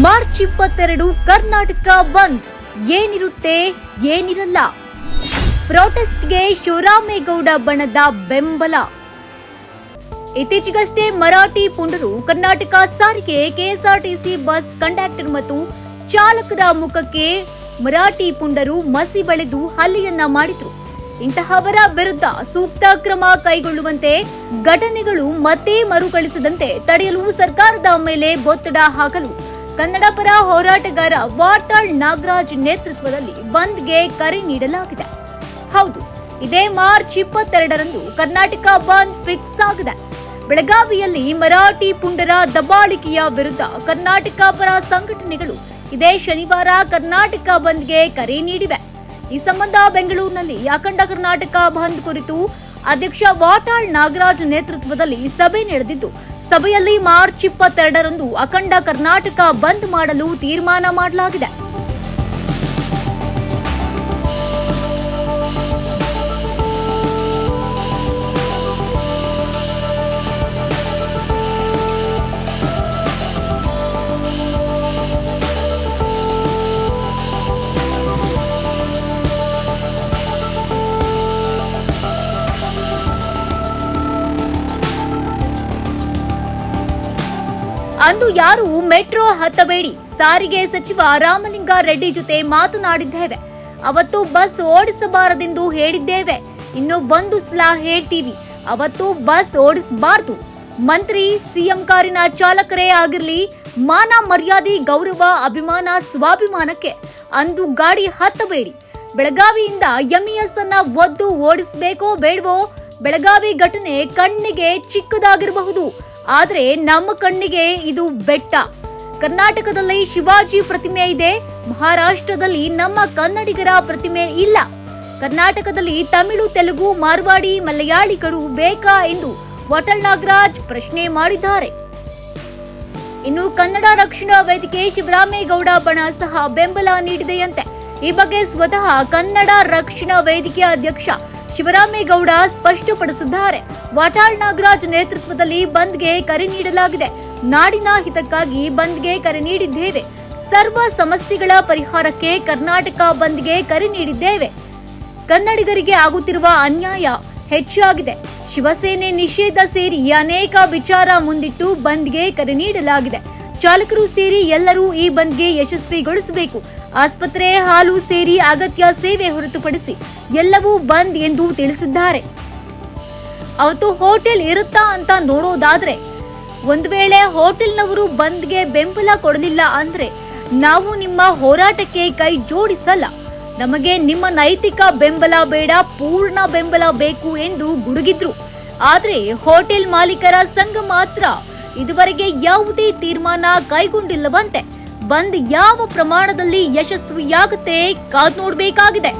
March ಇಪ್ಪತ್ತೆರಡು ಕರ್ನಾಟಕ ಬಂದ್. ಏನಿರುತ್ತೆ, ಏನಿರಲ್ಲ. ಪ್ರೊಟೆಸ್ಟ್ಗೆ ಶಿವರಾಮೇಗೌಡ ಬಣದ ಬೆಂಬಲ. ಇತ್ತೀಚೆಗಷ್ಟೇ ಮರಾಠಿ ಪುಂಡರು ಕರ್ನಾಟಕ ಸಾರಿಗೆ, ಕೆಎಸ್ಆರ್ಟಿಸಿ ಬಸ್ ಕಂಡಕ್ಟರ್ ಮತ್ತು ಚಾಲಕರ ಮುಖಕ್ಕೆ ಮರಾಠಿ ಪುಂಡರು ಮಸಿ ಬಳೆದು ಹಲ್ಲೆಯನ್ನ ಮಾಡಿದ್ರು. ಇಂತಹವರ ವಿರುದ್ಧ ಸೂಕ್ತ ಕ್ರಮ ಕೈಗೊಳ್ಳುವಂತೆ ಘಟನೆಗಳು ಮತ್ತೆ ಮರುಕಳಿಸದಂತೆ ತಡೆಯಲು ಸರ್ಕಾರದ ಮೇಲೆ ಒತ್ತಡ ಹಾಕಲು ಕನ್ನಡ ಪರ ಹೋರಾಟಗಾರ ವಾಟಾಳ್ ನಾಗರಾಜ್ ನೇತೃತ್ವದಲ್ಲಿ ಬಂದ್ಗೆ ಕರೆ ನೀಡಲಾಗಿದೆ. ಹೌದು, ಇದೇ ಮಾರ್ಚ್ ಇಪ್ಪತ್ತೆರಡರಂದು ಕರ್ನಾಟಕ ಬಂದ್ ಫಿಕ್ಸ್ ಆಗಿದೆ. ಬೆಳಗಾವಿಯಲ್ಲಿ ಮರಾಠಿ ಪುಂಡರ ದಬ್ಬಾಳಿಕೆಯ ವಿರುದ್ಧ ಕರ್ನಾಟಕ ಪರ ಸಂಘಟನೆಗಳು ಇದೇ ಶನಿವಾರ ಕರ್ನಾಟಕ ಬಂದ್ಗೆ ಕರೆ ನೀಡಿವೆ. ಈ ಸಂಬಂಧ ಬೆಂಗಳೂರಿನಲ್ಲಿ ಅಖಂಡ ಕರ್ನಾಟಕ ಬಂದ್ ಕುರಿತು ಅಧ್ಯಕ್ಷ ವಾಟಾಳ್ ನಾಗರಾಜ್ ನೇತೃತ್ವದಲ್ಲಿ ಸಭೆ ನಡೆದಿದ್ದು ಸಭೆಯಲ್ಲಿ ಮಾರ್ಚ್ ಇಪ್ಪತ್ತೆರಡರಂದು ಅಖಂಡ ಕರ್ನಾಟಕ ಬಂದ್ ಮಾಡಲು ತೀರ್ಮಾನ ಮಾಡಲಾಗಿದೆ. ಅಂದು ಯಾರು ಮೆಟ್ರೋ ಹತ್ತಬೇಡಿ? ಸಾರಿಗೆ ಸಚಿವ ರಾಮಲಿಂಗ ರೆಡ್ಡಿ ಜೊತೆ ಮಾತನಾಡಿದ್ದೇವೆ. ಅವತ್ತು ಬಸ್ ಓಡಿಸಬಾರದೆಂದು ಹೇಳಿದ್ದೇವೆ. ಇನ್ನು ಒಂದು ಸಲ ಹೇಳ್ತೀವಿ. ಅವತ್ತು ಬಸ್ ಓಡಿಸಬಾರದು. ಮಂತ್ರಿ, ಸಿಎಂ ಕಾರಿನ ಚಾಲಕರೇ ಆಗಿರಲಿ, ಮಾನ ಮರ್ಯಾದೆ, ಗೌರವ, ಅಭಿಮಾನ, ಸ್ವಾಭಿಮಾನಕ್ಕೆ ಅಂದು ಗಾಡಿ ಹತ್ತಬೇಡಿ. ಬೆಳಗಾವಿಯಿಂದ ಎಂಇಎಸ್ ಅನ್ನ ಒದ್ದು ಓಡಿಸಬೇಕೋ ಬೇಡವೋ? ಬೆಳಗಾವಿ ಘಟನೆ ಕಣ್ಣಿಗೆ ಚಿಕ್ಕದಾಗಿರಬಹುದು. ಆದ್ರೆ ನಮ್ಮ ಕಣ್ಣಿಗೆ ಇದು ಬೆಟ್ಟ. ಕರ್ನಾಟಕದಲ್ಲಿ ಶಿವಾಜಿ ಪ್ರತಿಮೆ ಇದೆ. ಮಹಾರಾಷ್ಟ್ರದಲ್ಲಿ ನಮ್ಮ ಕನ್ನಡಿಗರ ಪ್ರತಿಮೆ ಇಲ್ಲ. ಕರ್ನಾಟಕದಲ್ಲಿ ತಮಿಳು, ತೆಲುಗು, ಮಾರ್ವಾಡಿ, ಮಲಯಾಳಿಗಳು ಬೇಕಾ ಎಂದು ವಟಲ್ ನಾಗರಾಜ್ ಪ್ರಶ್ನೆ ಮಾಡಿದ್ದಾರೆ. ಇನ್ನು ಕನ್ನಡ ರಕ್ಷಣಾ ವೇದಿಕೆ ಶಿವರಾಮೇಗೌಡ ಬಣ ಸಹ ಬೆಂಬಲ ನೀಡಿದೆಯಂತೆ. ಈ ಬಗ್ಗೆ ಸ್ವತಃ ಕನ್ನಡ ರಕ್ಷಣಾ ವೇದಿಕೆ ಅಧ್ಯಕ್ಷ ಶಿವರಾಮೇಗೌಡ ಸ್ಪಷ್ಟಪಡಿಸಿದ್ದಾರೆ. ವಾಟಾಳ್ ನಾಗರಾಜ್ ನೇತೃತ್ವದಲ್ಲಿ ಬಂದ್ಗೆ ಕರೆ ನೀಡಲಾಗಿದೆ. ನಾಡಿನ ಹಿತಕ್ಕಾಗಿ ಬಂದ್ಗೆ ಕರೆ ನೀಡಿದ್ದೇವೆ. ಸರ್ವ ಸಮಸ್ಯೆಗಳ ಪರಿಹಾರಕ್ಕೆ ಕರ್ನಾಟಕ ಬಂದ್ಗೆ ಕರೆ ನೀಡಿದ್ದೇವೆ. ಕನ್ನಡಿಗರಿಗೆ ಆಗುತ್ತಿರುವ ಅನ್ಯಾಯ ಹೆಚ್ಚಾಗಿದೆ. ಶಿವಸೇನೆ ನಿಷೇಧ ಸೇರಿ ಅನೇಕ ವಿಚಾರ ಮುಂದಿಟ್ಟು ಬಂದ್ಗೆ ಕರೆ ನೀಡಲಾಗಿದೆ. ಚಾಲಕರು ಸೇರಿ ಎಲ್ಲರೂ ಈ ಬಂದ್ಗೆ ಯಶಸ್ವಿಗೊಳಿಸಬೇಕು. ಆಸ್ಪತ್ರೆ, ಹಾಲು ಸೇರಿ ಅಗತ್ಯ ಸೇವೆ ಹೊರತುಪಡಿಸಿ ಎಲ್ಲವೂ ಬಂದ್ ಎಂದು ತಿಳಿಸಿದ್ದಾರೆ. ಅವತ್ತು ಹೋಟೆಲ್ ಇರುತ್ತಾ ಅಂತ ನೋಡೋದಾದ್ರೆ, ಒಂದು ವೇಳೆ ಹೋಟೆಲ್ನವರು ಬಂದ್ಗೆ ಬೆಂಬಲ ಕೊಡಲಿಲ್ಲ ಅಂದ್ರೆ ನಾವು ನಿಮ್ಮ ಹೋರಾಟಕ್ಕೆ ಕೈ ಜೋಡಿಸಲ್ಲ. ನಮಗೆ ನಿಮ್ಮ ನೈತಿಕ ಬೆಂಬಲ ಬೇಡ, ಪೂರ್ಣ ಬೆಂಬಲ ಬೇಕು ಎಂದು ಗುಡುಗಿದ್ರು. ಆದ್ರೆ ಹೋಟೆಲ್ ಮಾಲೀಕರ ಸಂಘ ಮಾತ್ರ ಇದುವರೆಗೆ ಯಾವುದೇ ತೀರ್ಮಾನ ಕೈಗೊಂಡಿಲ್ಲವಂತೆ. ಬಂದ್ ಯಾವ ಪ್ರಮಾಣದಲ್ಲಿ ಯಶಸ್ವಿಯಾಗುತ್ತೆ ಕಾದ್ ನೋಡಬೇಕಾಗಿದೆ.